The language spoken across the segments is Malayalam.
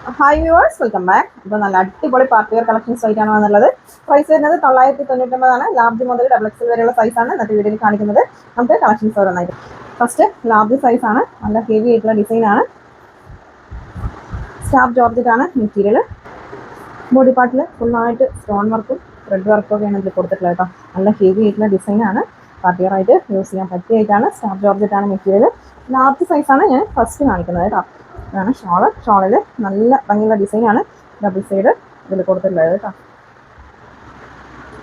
ഹായ് വ്യൂവേഴ്സ് വെൽക്കം ബാക്ക് അപ്പോൾ നല്ല അടിപൊളി പാർട്ടി വെയർ കളക്ഷൻസ് ആയിട്ടാണ് വന്നുള്ളത് പ്രൈസ് വരുന്നത് തൊള്ളായിരത്തി തൊണ്ണൂറ്റൊമ്പതാണ് ലാർജ് മുതൽ ഡബിൾ എക്സൽ വരെയുള്ള സൈസാണ് ഇന്നത്തെ വീഡിയോയിൽ കാണിക്കുന്നത്. നമുക്ക് കളക്ഷൻസ് ഓരോന്നായിട്ട്. ഫസ്റ്റ് ലാർജ് സൈസാണ് നല്ല ഹെവി ആയിട്ടുള്ള ഡിസൈനാണ് സ്റ്റാഫ് ആണ് മെറ്റീരിയൽ ബോഡി പാർട്ടിൽ ഫുള്ളായിട്ട് സ്റ്റോൺ വർക്കും ത്രെഡ് വർക്കും ഒക്കെയാണ് ഇതിൽ കൊടുത്തിട്ടുള്ളത് കേട്ടോ. നല്ല ഹെവി ആയിട്ടുള്ള ഡിസൈനാണ് പാർട്ടി വെയർ ആയിട്ട് യൂസ് ചെയ്യാൻ പറ്റിയായിട്ടാണ് സ്റ്റാഫ് ആണ്. മെറ്റീരിയൽ ലാർജ് സൈസാണ് ഞാൻ ഫസ്റ്റ് കാണിക്കുന്നത് കേട്ടോ. ഇതാണ് ഷോൾ. ഷോളിൽ നല്ല ഭംഗിയുള്ള ഡിസൈനാണ് ഡബിൾ സൈഡ് ഇതിൽ കൊടുത്തിട്ടുള്ളത് കേട്ടോ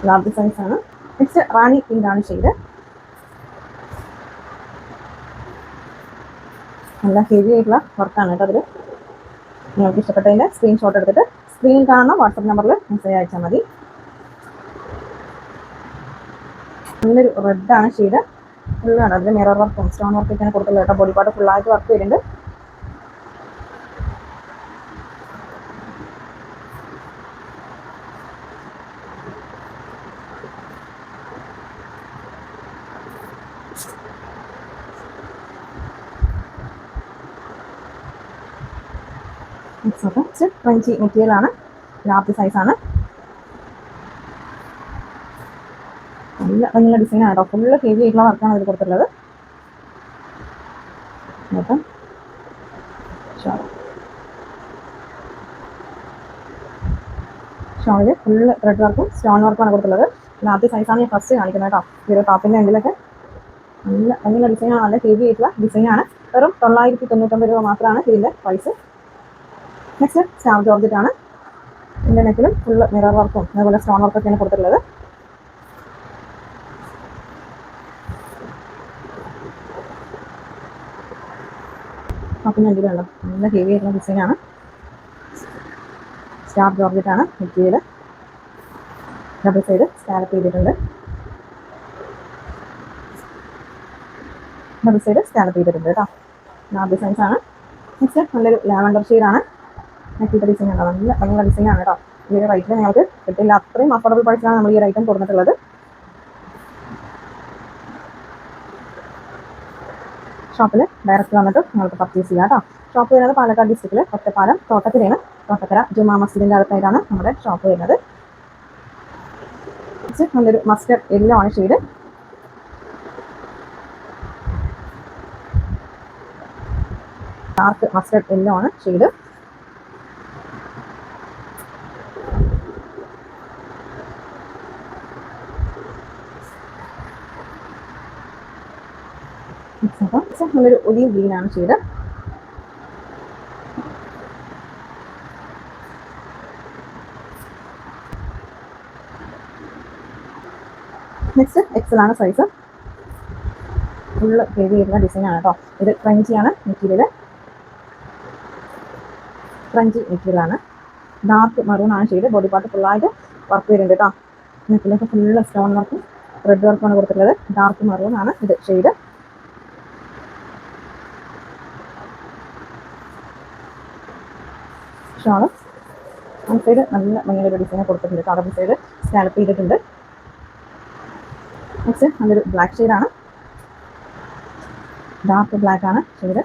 ലാർജ് ആണ്. നെക്സ്റ്റ് റാണി പിങ്ക് ആണ് ഷെയ്ഡ് നല്ല ഹെവി ആയിട്ടുള്ള വർക്കാണ് കേട്ടോ അതിൽ നിങ്ങൾക്ക് ഇഷ്ടപ്പെട്ടതിന്റെ സ്ക്രീൻഷോട്ട് എടുത്തിട്ട് സ്ക്രീനിൽ കാണുന്ന വാട്സപ്പ് നമ്പറിൽ മെസ്സേജ് അയച്ചാൽ മതി. നല്ലൊരു റെഡാണ് ഷെയ്ഡ് ഫുള്ളാണ് അതിൽ മിറർ വർക്കും സ്റ്റോൺ വർക്കൊക്കെയാണ് കൊടുത്തുള്ളത് കേട്ടോ ബോഡി പാർട്ട് ഫുള്ളായിട്ട് വർക്ക് വരുന്നുണ്ട് ഇച്ചിരി ക്രഞ്ചി മെറ്റീരിയൽ ആണ് ലാർജ് സൈസ് ആണ് നല്ല ഡിസൈൻ ആണ് കേട്ടോ ഫുള്ള് ഹെവി ആയിട്ടുള്ള വർക്കാണ് ഇതിൽ കൊടുത്തിട്ടുള്ളത്. ഷോൾ. ഷോളിൽ ഫുള്ള് റെഡ് വർക്കും സ്റ്റോൺ വർക്കുമാണ് കൊടുത്തുള്ളത് ലാർജ് സൈസാണ് ഞാൻ ഫസ്റ്റ് കാണിക്കുന്നത് കേട്ടോ ഒരു ടോപ്പിന്റെ എൻഡിലൊക്കെ നല്ല നല്ല ഡിസൈനാണ്. നല്ല ഹെവി ആയിട്ടുള്ള ഡിസൈനാണ്. വെറും തൊള്ളായിരത്തി തൊണ്ണൂറ്റൊമ്പത് രൂപ മാത്രമാണ് ഇതിന്റെ പ്രൈസ് നെക്സ്റ്റ് സ്റ്റാമ്പ് ജോർജറ്റ് ആണ്. ഇതിന്റെ നെക്കിലും ഫുൾ മിറർ വർക്കും അതുപോലെ സ്റ്റോൺ വർക്കൊക്കെയാണ് കൊടുത്തിട്ടുള്ളത്. ടോപ്പിന് അടിയിലുണ്ടോ നല്ല ഹെവി ആയിട്ടുള്ള ഡിസൈനാണ് സ്റ്റാർ ജോർജറ്റ് ആണ് മെറ്റീരിയൽ ഡബിൾ സൈഡ് സ്കാലപ്പ് ചെയ്തിട്ടുണ്ട് ഡബിൾ സൈഡ് സ്കാലപ്പ് ചെയ്തിട്ടുണ്ട് കേട്ടോ. ലാർജ് ഡിസൈൻസ് ആണ്. നെക്സ്റ്റ് നല്ലൊരു ലാവൻഡർ ഷെയ്ഡാണ് നെക്കിന്റെ ഡിസൈൻ ആണ് നല്ല ഭംഗിയുള്ള ഡിസൈൻ ആണ് കേട്ടോ. ഈ ഒരു റേറ്റിൽ നിങ്ങൾക്ക് കിട്ടില്ല. അത്രയും അഫോർഡബിൾ പ്രൈസിലാണ് നമ്മൾ ഈ ഒരു ഐറ്റം കൊടുത്തിട്ടുള്ളത് ഷോപ്പിൽ ഡയറക്റ്റ് വന്നിട്ട് നിങ്ങൾക്ക് പർച്ചേസ് ചെയ്യാം കേട്ടോ. ഷോപ്പ് വരുന്നത് പാലക്കാട് ഡിസ്ട്രിക്റ്റിൽ ഒറ്റപ്പാലം തോട്ടത്തിലാണ് തോട്ടക്കര ജുമാ മസ്ജിദിന്റെ അടുത്തായിട്ടാണ് നമ്മുടെ ഷോപ്പ് വരുന്നത്. നല്ലൊരു മസ്റ്റർ യെല്ലോ ആണ് ഷെയ്ഡ് ഡാർക്ക് മസ്റ്റർഡ് യെല്ലോ ആണ് ഷെയ്ഡ് നല്ലൊരു ഒലിവ് ഗ്രീൻ ആണ് ചെയ്ത് നെക്സ്റ്റ് എക്സൽ ആണ് സൈസ് ഫുള്ള് ഹെവി വരുന്ന ഡിസൈനാണ് കേട്ടോ ഇത് ക്രഞ്ചിയാണ് മെറ്റീരിയൽ ക്രഞ്ചി മെറ്റീരിയൽ ആണ്. ഡാർക്ക് മറൂൺ ആണ് ചെയ്ത് ബോഡി പാർട്ട് ഫുള്ളായിട്ട് വർക്ക് വരുന്നുണ്ട് കേട്ടോ നെക്കിലൊക്കെ ഫുള്ള് സ്റ്റോൺ വർക്കും റെഡ് വർക്കാണ് കൊടുത്തിട്ടുള്ളത്. ഡാർക്ക് മറൂൺ ആണ് ഇത് ഷെയ്ഡ് ഷോൾ ആ സൈഡ് നല്ല ഭയങ്കര ഡിസൈൻ കൊടുത്തിട്ടുണ്ട്. കളർ സൈഡ് സ്കാലപ്പ് ചെയ്തിട്ടുണ്ട്. നെക്സ്റ്റ് നല്ലൊരു ബ്ലാക്ക് ഷെയ്ഡാണ് ഡാർക്ക് ബ്ലാക്ക് ആണ് ഷെയ്ഡ്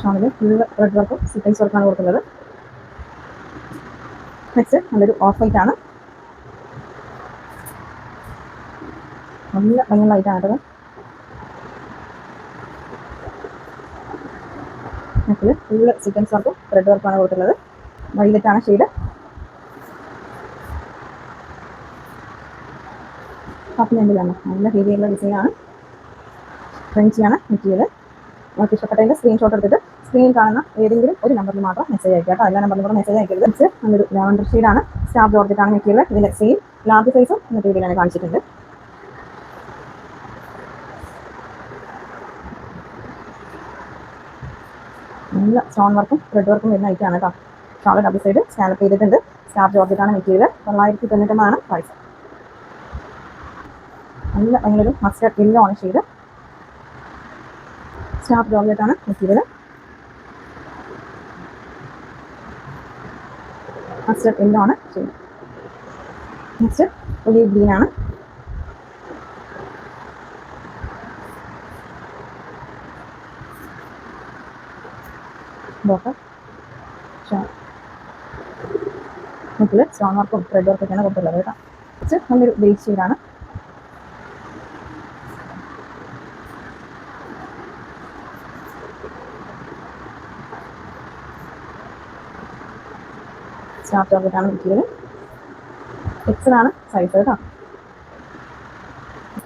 ഷോളിൽ ഫുൾ റെഡ് വർക്കും സീക്വൻസ് വർക്കാണ് കൊടുക്കുന്നത്. നെക്സ്റ്റ് നല്ലൊരു ഓഫ് വൈറ്റ് ആണ്. നല്ല ഭയങ്കര ലൈറ്റാണ് നെക്കിൽ ഫുൾ സീക്വൻസ് വർക്കും ത്രെഡ് വർക്കാണ് കൊടുത്തിട്ടുള്ളത്. വൈലറ്റാണ് ഷെയ്ഡ് ടോപ്പ് ലെൻഡിലാണ് നല്ല ഹെവിയുള്ള ഡിസൈനാണ് ഫ്രഞ്ചിയാണ് മെറ്റീരിയൽ നമുക്ക് ഇഷ്ടപ്പെട്ടതിന്റെ സ്ക്രീൻഷോട്ട് എടുത്തിട്ട് സ്ക്രീനിൽ കാണുന്ന ഏതെങ്കിലും ഒരു നമ്പറിൽ മാത്രം മെസ്സേജ് അയക്കുക കേട്ടോ. എല്ലാ നമ്പറിലും കൂടെ മെസ്സേജ് അയക്കരുത്. വെച്ച് നല്ലൊരു ലാവൻഡർ ഷെയ്ഡാണ് സ്റ്റാഫ് ജോർജറ്റാണ് മെറ്റീരിയൽ ഇതിന്റെ സെയിം ലാർജ് സൈസും മെറ്റീരിയലാണ് കാണിച്ചിട്ടുണ്ട്. നല്ല സ്റ്റോൺ വർക്കും ത്രെഡ് വർക്കും വരുന്ന ഐറ്റമാണ് കേട്ടോ സ്റ്റോൺ ഡബിൾ സൈഡ് സ്കാലപ്പ് ചെയ്തിട്ടുണ്ട്. സ്റ്റാർ ജോർജറ്റാണ് മെറ്റീരിയൽ തൊള്ളായിരത്തി തൊണ്ണൂറ്റൊമ്പതാണ് പ്രൈസ് നല്ല ഭയങ്കര ഒരു മസ്റ്റർഡ് യെല്ലോ ആണ് ചെയ്ത് സ്റ്റാർ ജോർജറ്റാണ് മെറ്റീരിയൽ മസ്റ്റർഡ് യെല്ലോ ആണ് ചെയ്ത് നെക്സ്റ്റ് ഒലിവ് ഗ്രീൻ ബോട്ടം നെക്കിൽ സ്റ്റോൺ വർക്കും ത്രെഡ് വർക്കൊക്കെയാണ് കൊടുത്തുള്ളത് കേട്ടോ. നല്ലൊരു ബേസ് ഷെയ്ഡാണ് സ്റ്റാർട്ട് ജോർജറ്റാണ് മെറ്റീരിയൽ എക്സലാണ് സൈസ് കേട്ടോ.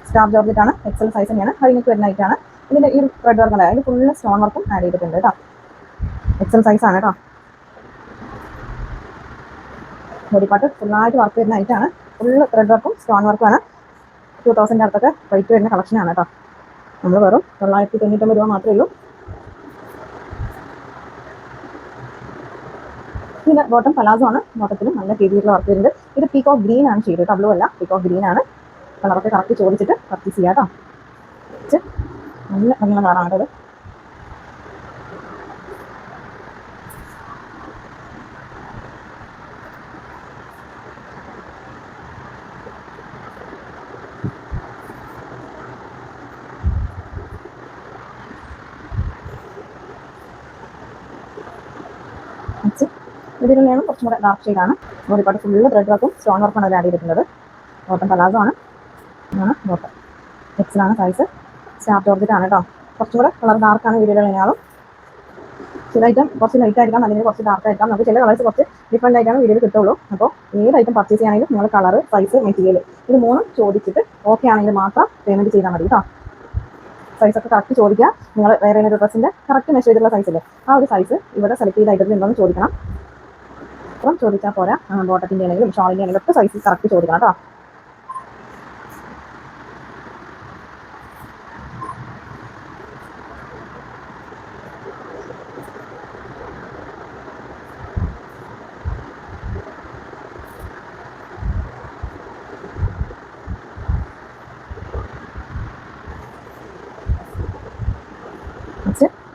സ്റ്റാർ ജോർജറ്റാണ് എക്സൽ സൈസ് തന്നെയാണ്. ഹൈനെക്ക് വരുന്നതായിട്ടാണ് ഇതിന്റെ ഈ റെഡ് വർക്ക് ഉണ്ടായത് ഫുള്ള് സ്റ്റോൺ വർക്കും ആഡ് ചെയ്തിട്ടുണ്ട് കേട്ടോ. എക്സൽ ആണ് കേട്ടോ ബോഡിപ്പാട്ട് ഫുള്ളായിട്ട് വർക്ക് വരുന്ന ആണ്. ഫുള്ള് ത്രെഡ് വർക്കും സ്റ്റോൺ വർക്കുമാണ് ടു തൗസൻഡ് അടുത്തൊക്കെ റേറ്റ് വരുന്ന കളക്ഷനാണ് കേട്ടോ നമ്മൾ വെറും തൊള്ളായിരത്തി തൊണ്ണൂറ്റൊമ്പത് രൂപ മാത്രമേ ഉള്ളൂ. പിന്നെ ബോട്ടം പലാസോ ആണ്. ബോട്ടത്തിലും നല്ല രീതിയിലുള്ള വർക്ക് വരുന്നുണ്ട്. ഇത് പീക്ക് ഓഫ് ഗ്രീൻ ആണ് ചെയ്തത് ടബ്ലു അല്ല പീക്ക് ഓഫ് ഗ്രീൻ ആണ് കളറൊക്കെ കറക്റ്റ് ചോദിച്ചിട്ട് പർച്ചേസ് ചെയ്യാം കേട്ടോ നല്ല നല്ല കളറാണ് കേട്ടോ ഇത് നെക്സ്റ്റ് ഇതിൽ നിന്നും കുറച്ചും കൂടെ ഡാർക്ക് ഷെയ്ഡാണ് ബോഡിപ്പാട്ട് ഫുള്ള് ത്രെഡ് വർക്കും സ്റ്റോൺ വർക്കാണ് അതിൽ ആഡ് ചെയ്തിട്ടുള്ളത്. ബോട്ടം പലാസോ ആണ്. ഇതാണ് ബോട്ടം എക്സലാണ് സൈസ് സ്റ്റാർ ജോർജറ്റ് ആണ് കേട്ടോ കുറച്ചും കൂടെ കളർ ഡാർക്കാണ് വീഡിയോയിലുള്ളതിനാളും ചില ഐറ്റം കുറച്ച് ലൈറ്റ് ആയിരിക്കാം അല്ലെങ്കിൽ കുറച്ച് ഡാർക്ക് ആയിരിക്കാം. നമുക്ക് ചില കളേഴ്സ് കുറച്ച് ഡിഫറെന്റ് ആയിട്ടാണ് വീഡിയോയിൽ കിട്ടുള്ളൂ അപ്പോൾ ഏത് ഐറ്റം പർച്ചേസ് ചെയ്യുകയാണെങ്കിലും നിങ്ങൾ കളർ സൈസ് മെറ്റീരിയൽ ഇത് മൂന്നും ചോദിച്ചിട്ട് ഓക്കെ ആണെങ്കിൽ മാത്രം പേയ്മെന്റ് ചെയ്താൽ മതി കേട്ടോ സൈസ് ഒക്കെ കറക്റ്റ് ചോദിക്കുക. നിങ്ങൾ വേറെ ഏതൊരു ഡ്രസ്സിന്റെ കറക്റ്റ് മെഷർ ചെയ്തിട്ടുള്ള സൈസില്ലേ ആ ഒരു സൈസ് ഇവിടെ സെലക്ട് ചെയ്ത ഐറ്റത്തിൽ നിങ്ങളൊന്ന് ചോദിക്കണം. അപ്പം ചോദിച്ചാൽ പോരാ. ബോട്ടത്തിന്റെ ആണെങ്കിലും ഷോളിന്റെ ആണെങ്കിലും ഒക്കെ സൈസ് കറക്റ്റ് ചോദിക്കണം കേട്ടോ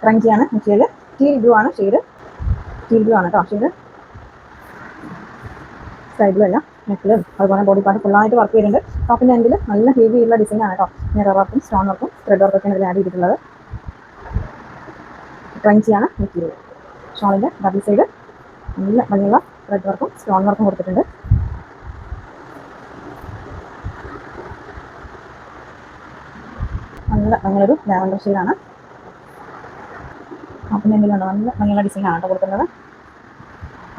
ക്രഞ്ചിയാണ് മെറ്റീരിയൽ ടീൽ ബ്ലൂ ആണ് ഷെയ്ഡ് ടീൽ ബ്ലൂ ആണ് കേട്ടോ ഷെയ്ഡ് സ്കൈ ബ്ലൂ അല്ല നെക്കിലും അതുപോലെ ബോഡി പാർട്ട് ഫുള്ളായിട്ട് വർക്ക് ചെയ്യുന്നുണ്ട് ടോപ്പിന്റെ എൻഡിൽ നല്ല ഹീവി ഉള്ള ഡിസൈൻ ആണ് കേട്ടോ മിറർ വർക്കും സ്റ്റോൺ വർക്കും ത്രെഡ് വർക്കൊക്കെയാണ് ഇതിൽ ആഡ് ചെയ്തിട്ടുള്ളത്. ക്രഞ്ചിയാണ് മെറ്റീരിയൽ ഷോളിന്റെ ഡബിൾ സൈഡ് നല്ല ഭംഗിയുള്ള ത്രെഡ് വർക്കും സ്റ്റോൺ വർക്കും കൊടുത്തിട്ടുണ്ട്. നല്ല ഭംഗിയൊരു ലാവൻഡർ ഷെയ്ഡാണ് അപ്പം എന്തെങ്കിലും നല്ല ഭംഗിയുള്ള ഡിസൈനാണ് കേട്ടോ കൊടുക്കുന്നത്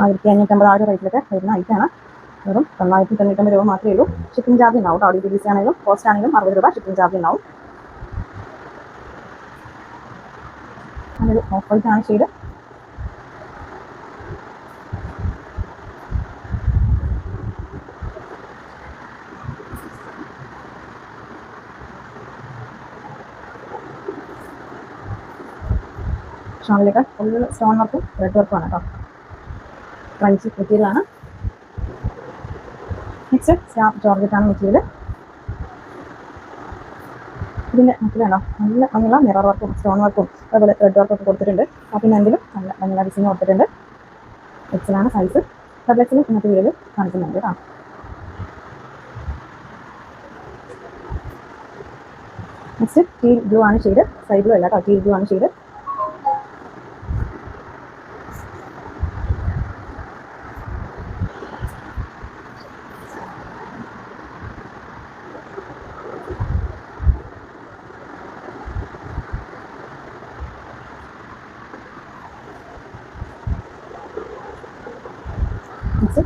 ആയിരത്തി അഞ്ഞൂറ്റമ്പത് ആ ഒരു റേറ്റിലൊക്കെ വരുന്ന ഐറ്റാണ് വെറും തൊള്ളായിരത്തി തൊണ്ണൂറ്റി രൂപ മാത്രമേ ഉള്ളൂ. ഷിപ്പിംഗ് ചാർജ് ഉണ്ടാവും. കേട്ടോ ഓഡിയോ ബി ആണെങ്കിലും പോസ്റ്റ് ആണെങ്കിലും അറുപത് രൂപ ഷിപ്പിംഗ് ചാർജ് ഉണ്ടാവും. നല്ലൊരു ഓഫ് വൈറ്റ് ആണ് ഫുൾ സ്റ്റോൺ വർക്കും റെഡ് വർക്കും ആണ് കേട്ടോ. ക്രഞ്ചി മെറ്റീരിയലാണ് നെക്സ്റ്റ് സ്റ്റാഫ് ജോർജറ്റ് ആണ് മെറ്റീരിയൽ ഇതിന്റെ മറ്റിലാണോ നല്ല ഭംഗിയുള്ള മിറർ വർക്കും സ്റ്റോൺ വർക്കും അതുപോലെ റെഡ് വർക്കും ഒക്കെ കൊടുത്തിട്ടുണ്ട്. അപ്പം എന്തെങ്കിലും നല്ല ഭംഗിയുള്ള ഡിസൈൻ കൊടുത്തിട്ടുണ്ട്. എക്സലാണ് സൈസ് ഡബ്ലക്സിന് ഇന്നത്തെ വീഡിയോയിൽ കാണിക്കുന്നുണ്ട് കേട്ടോ നെക്സ്റ്റ് ടീൽ ബ്ലൂ ആണ് ഷെയ്ഡ് സൈഡ് ബ്ലൂ അല്ല കേട്ടോ ടീൽ ബ്ലൂ ആണ് ഷെയ്ഡ് നെക്സ്റ്റ്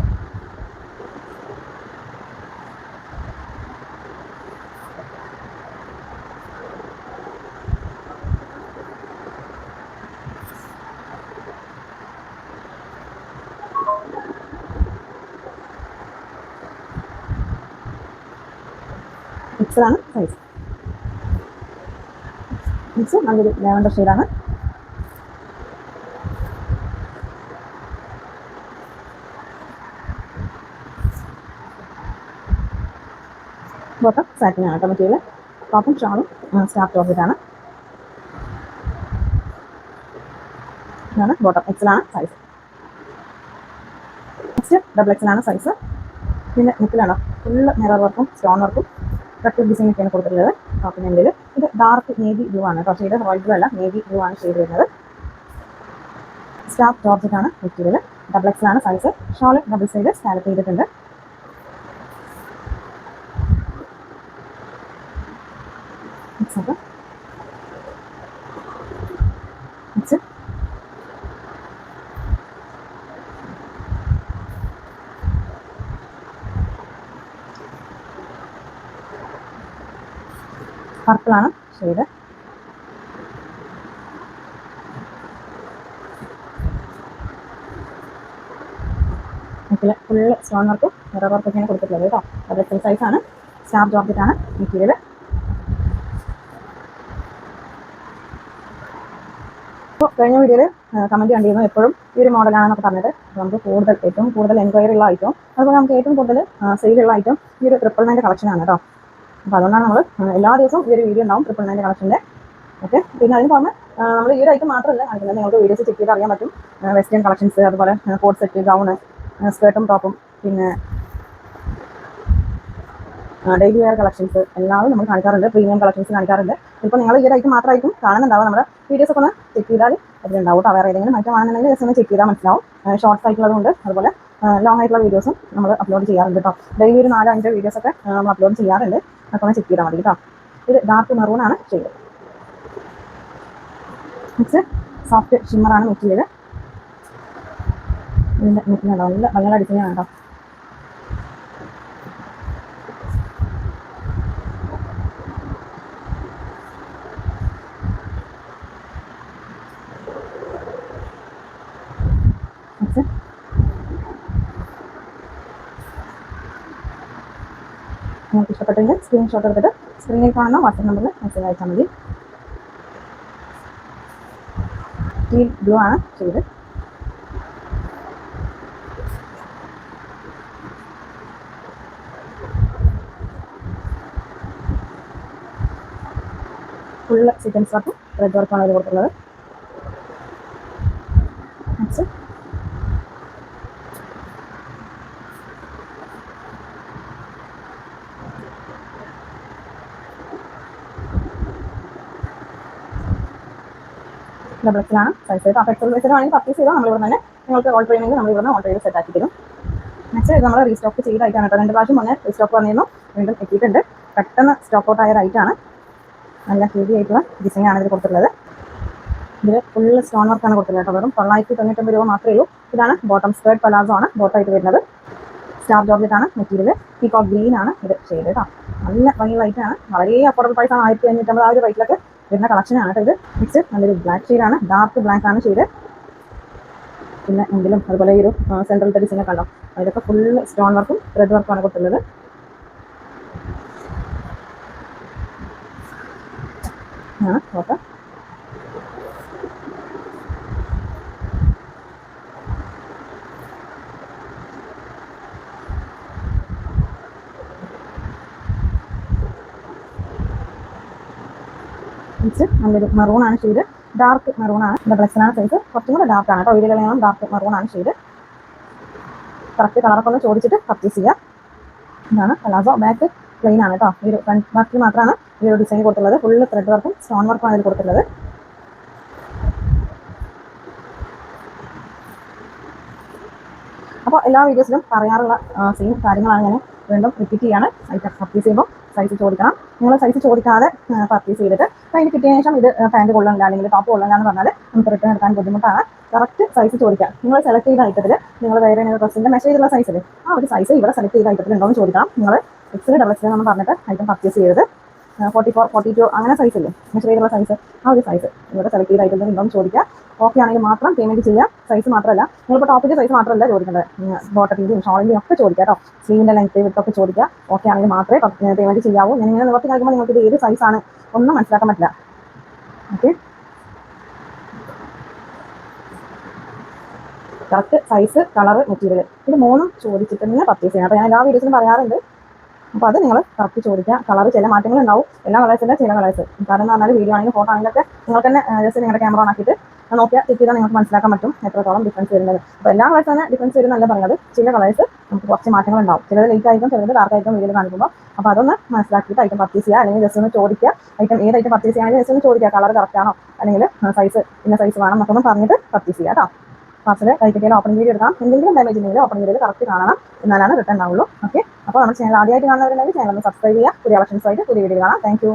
മിക്സറാണ് സൈസ് മിക്സ് നല്ലൊരു ലാവൻഡർ ഷെയ്ഡാണ് ബോട്ടം സാറ്റിനാണ് കേട്ടോ ടോപ്പും ഷാളും സ്റ്റാഫ് ആണ്. ഇതാണ് ബോട്ടം എക്സലാണ് സൈസ് നെക്സ്റ്റ് ഡബിൾ എക്സലാണ് സൈസ് പിന്നെ നെക്കിലാണോ ഫുള്ള് മിറർ വർക്കും സ്റ്റോൺ വർക്കും കട്ട് ഡിസൈൻ ഒക്കെയാണ് കൊടുത്തിട്ടുള്ളത്. ടോപ്പിന്റെ എന്തെങ്കിലും ഇത് ഡാർക്ക് നേവി ബ്ലൂ ആണ്. കേട്ടോ ഷെയ്ഡ് റോയൽ ബ്ലൂ അല്ല. നേവി ബ്ലൂ ആണ് ഷെയ്ഡ് വരുന്നത്. ടോർജറ്റ് ആണ് മെറ്റീരിയൽ ഡബിൾ എക്സ് ആണ് size shawl double side scallop ചെയ്തിട്ടുണ്ട്. ഒക്കെ മിക്സ് പർപ്പിളാണ്? ഷെയ്ഡ് നെക്കിൽ ഫുള്ള് സ്റ്റോൺ വർക്കും മിറർ വർക്കൊക്കെയാണ് കൊടുത്തിട്ടുള്ളത് കേട്ടോ. അത് എക്സൽ സൈസ് ആണ്. സ്റ്റാർ ജോർജറ്റാണ് മെറ്റീരിയൽ അപ്പോൾ കഴിഞ്ഞ വീഡിയോയിൽ കമന്റ് കണ്ടിരുന്നു എപ്പോഴും ഈ ഒരു മോഡലാണെന്നൊക്കെ പറഞ്ഞിട്ട് നമുക്ക് കൂടുതൽ ഏറ്റവും കൂടുതൽ എൻക്വയറി ഉള്ള ഐറ്റം അതുപോലെ നമുക്ക് ഏറ്റവും കൂടുതൽ സെയിലുള്ള ഐറ്റം ഈ ഒരു ട്രിപ്പിൾ നയന്റെ കളക്ഷനാണ് കേട്ടോ അപ്പോൾ അതുകൊണ്ടാണ് നമ്മൾ എല്ലാ ദിവസവും ഈ ഒരു വീഡിയോ ഉണ്ടാവും ട്രിപ്പിൾ നയന്റെ കളക്ഷന്റെ ഓക്കെ പിന്നെ അതിന് പുറമെ നമ്മൾ ഈ ഒരു ഐറ്റം മാത്രമല്ല കാണിക്കുന്നത് നിങ്ങൾക്ക് വീഡിയോസ് ചെക്ക് ചെയ്ത് അറിയാൻ പറ്റും. വെസ്റ്റേൺ കളക്ഷൻസ് അതുപോലെ കോഡ് സെറ്റ് ഗൗണ് സ്കേർട്ടും ടോപ്പും പിന്നെ ഡെയിലി വെയർ കളക്ഷൻസ് എല്ലാവരും നമ്മൾ കാണിക്കാറുണ്ട് പ്രീമിയം കളക്ഷൻസ് കാണിക്കാറുണ്ട്. ഇപ്പോൾ നിങ്ങൾ ഈ ഒരു ഐറ്റം മാത്രമായിരിക്കും കാണുന്നുണ്ടാവുക. നമ്മുടെ വീഡിയോസ് ഒക്കെ ഒന്ന് ചെക്ക് ചെയ്താൽ അതിലുണ്ടാവും കേട്ടോ. വേറെ ഏതെങ്കിലും ഐറ്റം ആണെന്നുണ്ടെങ്കിൽ ജസ്റ്റ് ഒന്ന് ചെക്ക് ചെയ്താൽ മനസ്സിലാവും. ഷോർട്സ് ആയിട്ടുള്ളതുകൊണ്ട് അതുപോലെ ലോങ് ആയിട്ടുള്ള വീഡിയോസും നമ്മൾ അപ്ലോഡ് ചെയ്യാറുണ്ട് കേട്ടോ. ഡെയിലി ഒരു നാലോ അഞ്ചോ വീഡിയോസ് ഒക്കെ നമ്മൾ അപ്ലോഡ് ചെയ്യാറുണ്ട്. അതൊക്കെ ഒന്ന് ചെക്ക് ചെയ്താൽ മതി കേട്ടോ. ഇത് ഡാർക്ക് മെറൂൺ ആണ് ചെയ്തത്. നെക്സ്റ്റ് സോഫ്റ്റ് ഷിമ്മറാണ് മെറ്റീരിയൽ. ഇതിന്റെ നെറ്റിനുണ്ടോ നല്ല ഭയങ്കര ഡിസൈനാണ് കേട്ടോ നെക്സ്റ്റ് നിങ്ങൾക്ക് ഇഷ്ടപ്പെട്ടെങ്കിൽ സ്ക്രീൻഷോട്ട് എടുത്തിട്ട് സ്ക്രീനിൽ കാണുന്ന വാട്സപ്പ് നമ്പറിൽ മെസ്സേജ് അയച്ചാൽ മതി. ടീ ബ്ലൂ ആണ് ചെയ്ത് ഫുള്ള് ചിക്കൻ വർക്കും റെഡ് വർക്കാണ് അവർ കൊടുത്തുള്ളത് നെക്സ്റ്റ് ഡബിൾസിലാണ് സൈസ് ചെയ്ത്. അപ്പോൾ എക്സൽ പർച്ചേസ് ചെയ്താൽ നമ്മൾ ഇവിടെ തന്നെ നിങ്ങൾക്ക് ഓൾ ട്രെയിനിങ് നമ്മൾ ഇവിടെ ഓൾ ട്രെയിൻ സെറ്റ് ആക്കി തരും നെക്സ്റ്റ് നമ്മൾ റീസ്റ്റോക്ക് ചെയ്ത ഐറ്റാണ് കേട്ടോ. രണ്ട് പ്രാവശ്യം മുന്നേ റീസ്റ്റോക്ക് വന്നിരുന്നു. വീണ്ടും എത്തിയിട്ടുണ്ട്. പെട്ടെന്ന് സ്റ്റോക്ക് ഔട്ട് ആയ റൈറ്റ് ആണ്. നല്ല ഹെവി ആയിട്ടുള്ള ഡിസൈൻ ആണ് ഇതിൽ കൊടുത്തിട്ടുള്ളത്. ഇതിൽ ഫുള്ള് സ്റ്റോൺ വർക്കാണ് കൊടുത്തിട്ടുള്ളത് കേട്ടോ. വെറും തൊള്ളായിരത്തി തൊണ്ണൂറ്റൊമ്പത് രൂപ മാത്രമേ ഉള്ളൂ. ഇതാണ് ബോട്ടം സ്കേർട്ട് പലാസോ ആണ് ബോട്ടായിട്ട് വരുന്നത്. സ്റ്റാർ ജോർജറ്റ് ആണ് മെറ്റീരിയൽ പീകോക്ക് ഗ്രീൻ ആണ് ഇത് ചെയ്ത് കേട്ടോ. നല്ല ഭംഗി റൈറ്റാണ് വളരെ അഫോർഡബിൾ പ്രൈസ് ആണ്. ആയിരത്തി അഞ്ഞൂറ്റമ്പത് ആ ഒരു റേറ്റിലൊക്കെ വരുന്ന കളക്ഷൻ ആണ്. കേട്ടോ ഇത് മിക്സ് നല്ലൊരു ബ്ലാക്ക് ഷെയ്ഡാണ് ഡാർക്ക് ബ്ലാക്ക് ആണ് ഷെയ്ഡ് പിന്നെ എങ്കിലും അതുപോലെ ഈ ഒരു സെൻട്രൽ ടെഡിസിനെ കണ്ടോ? അതിലൊക്കെ ഫുൾ സ്റ്റോൺ വർക്കും ത്രെഡ് വർക്കുമാണ് കൊടുത്തുള്ളത് ആ ഓക്കെ നെക്സ്റ്റ് നല്ലൊരു മെറൂൺ ആണ് ഷെയ്ഡ് ഡാർക്ക് മെറൂൺ ആണ്. ഡബിൾ എക്സലാണ് സൈസ് കുറച്ചും കൂടെ ഡാർക്ക് ആണ് കേട്ടോ. ഇതിലെല്ലാം ഡാർക്ക് മെറൂൺ ആണ് ഷെയ്ഡ് കറക്റ്റ് കളറൊക്കെ ഒന്ന് ചോദിച്ചിട്ട് പർച്ചേസ് ചെയ്യുക ഇതാണ് പലാസോ ബാക്ക് പ്ലെയിൻ ആണ് കേട്ടോ. ഈ ഒരു ഫ്രണ്ട് ബാക്കിൽ മാത്രമാണ് ഈ ഒരു ഡിസൈൻ കൊടുത്തുള്ളത് ഫുള്ള് ത്രെഡ് വർക്കും സ്റ്റോൺ വർക്കും ആണ് ഇതിൽ കൊടുത്തിട്ടുള്ളത്. അപ്പോൾ എല്ലാ വീഡിയോസിലും പറയാറുള്ള സെയിം കാര്യങ്ങളാണ് ഞാൻ വീണ്ടും റിപ്പീറ്റ് ചെയ്യാണ്. ഐറ്റം പർച്ചേസ് ചെയ്യുമ്പോൾ സൈസ് ചോദിക്കണം. നിങ്ങൾ സൈസ് ചോദിക്കാതെ പർച്ചേസ് ചെയ്തിട്ട്. അതിന് കിട്ടിയ ശേഷം ഇത് പാന്റ് കൊള്ളണ്ട അല്ലെങ്കിൽ ടോപ്പ് കൊള്ളണ്ട എന്ന് പറഞ്ഞാൽ നമുക്ക് റിട്ടേൺ എടുക്കാൻ ബുദ്ധിമുട്ടാണ്. കറക്റ്റ് സൈസ് ചോദിക്കാം. നിങ്ങൾ സെലക്ട് ചെയ്ത ഐറ്റത്തിൽ നിങ്ങൾ വേറെ ഡ്രസ്സിന്റെ മെസ്സേജ് ഉള്ള സൈസിൽ ആ ഒരു സൈസ് ഇവിടെ സെലക്ട് ചെയ്ത ഐറ്റത്തിൽ ഉണ്ടോ എന്ന് ചോദിക്കണം. നിങ്ങൾ എക്സ് ഡബിൾ എക്സ് എന്ന് പറഞ്ഞിട്ട് ഐറ്റം പർച്ചേസ് ചെയ്തത് ഫോർട്ടി ഫോർ ഫോർട്ടി ടു അങ്ങനെ സൈസ് ഇല്ലേ? മെഷർ ചെയ്തുള്ള സൈസ് ആ ഒരു സൈസ് ഇവിടെ സെലക്ട് ചെയ്ത ഐറ്റംസ് ഉണ്ടോ എന്ന് ചോദിക്കുക ഓക്കെ ആണെങ്കിൽ മാത്രം പേയ്മെന്റ് ചെയ്യാം. സൈസ് മാത്രമല്ല. നിങ്ങളിപ്പോൾ ടോപ്പിന്റെ സൈസ് മാത്രമല്ല ചോദിക്കേണ്ടത്. ബോട്ടത്തിന്റെയും ഷോളിന്റെയും ഒക്കെ ചോദിക്കാം കേട്ടോ. സ്ലീവിന്റെ ലെങ്ത് വിട്ടൊക്കെ ചോദിക്കുക ഓക്കെ ആണെങ്കിൽ മാത്രമേ പേയ്മെന്റ് ചെയ്യാവൂ. ഞാൻ ഇങ്ങനെ നിവർത്തി കഴിക്കുമ്പോൾ നിങ്ങൾക്ക് ഇത് ഏത് സൈസാണ് ഒന്നും മനസ്സിലാക്കാൻ പറ്റില്ല. Okay correct size colour material ഇത് മൂന്നും ചോദിച്ചിട്ട് പർച്ചേസ് ചെയ്യണം. അപ്പോൾ ഞാൻ എല്ലാ വീഡിയോസിലും പറയാറുണ്ട്. അപ്പോൾ അത് നിങ്ങൾ കറക്റ്റ് ചോദിക്കുക. കളർ ചില മാറ്റങ്ങൾ ഉണ്ടാവും. എല്ലാ കളേഴ്സിന്റെ ചില കളേഴ്സ് കാരണം എന്ന് പറഞ്ഞാൽ വീഡിയോ ആണെങ്കിലും ഫോട്ടോ ആണെങ്കിലൊക്കെ നിങ്ങൾക്ക് തന്നെ ജസ്റ്റ് നിങ്ങളുടെ ക്യാമറ ഓണാക്കിയിട്ട് നോക്കിയാൽ ചെക്ക് ചെയ്താൽ നിങ്ങൾക്ക് മനസ്സിലാക്കാൻ പറ്റും എത്രത്തോളം ഡിഫറൻസ് വരുന്നത്. അപ്പോൾ എല്ലാ കളേഴ്സ് തന്നെ ഡിഫറൻസ് വരുന്നല്ല പറഞ്ഞത്. ചില കളേഴ്സ് നമുക്ക് കുറച്ച് മാറ്റങ്ങൾ ഉണ്ടാവും. ചിലത് ലൈറ്റ് ആയിരിക്കും ചിലത് ഡാർക്ക് ആയിരിക്കും വീഡിയോ കാണിക്കുമ്പോൾ അപ്പോൾ അതൊന്ന് മനസ്സിലാക്കിയിട്ട് ഐറ്റം പർച്ചേസ് ചെയ്യുക. അല്ലെങ്കിൽ ജസ്റ്റ് ഒന്ന് ചോദിക്കുക. ഐറ്റം ഏത് ഐറ്റം പർച്ചേസ് ചെയ്യാണെങ്കിൽ ജസ്റ്റ് ഒന്ന് ചോദിക്കുക. കളർ കറക്റ്റ് ആണോ? അല്ലെങ്കിൽ സൈസ് ഇന്ന സൈസ് വേണം എന്നൊക്കെ ഒന്ന് പറഞ്ഞിട്ട് പർച്ചേസ് ചെയ്യുക കേട്ടോ പാർസൽ കഴിക്കട്ടെ ഓപ്പണിംഗ് വീഡിയോ എടുക്കാം. എന്തെങ്കിലും ഡാമേജ് ഉണ്ടെങ്കിൽ ഓപ്പണിംഗ് വീഡിയോ കറക്റ്റ് കാണണം എന്നാലാണ് റിട്ടേൺ ആവുള്ളൂ. ഓക്കെ അപ്പോൾ നമ്മുടെ ചാനൽ ആദ്യമായിട്ട് കാണുന്നവരുണ്ടെങ്കിൽ ചാനൽ ഒന്ന് സബ്സ്ക്രൈബ് ചെയ്യുക. പുതിയ കളക്ഷൻസ് ആയിട്ട് പുതിയ വീഡിയോ കാണാം. താങ്ക്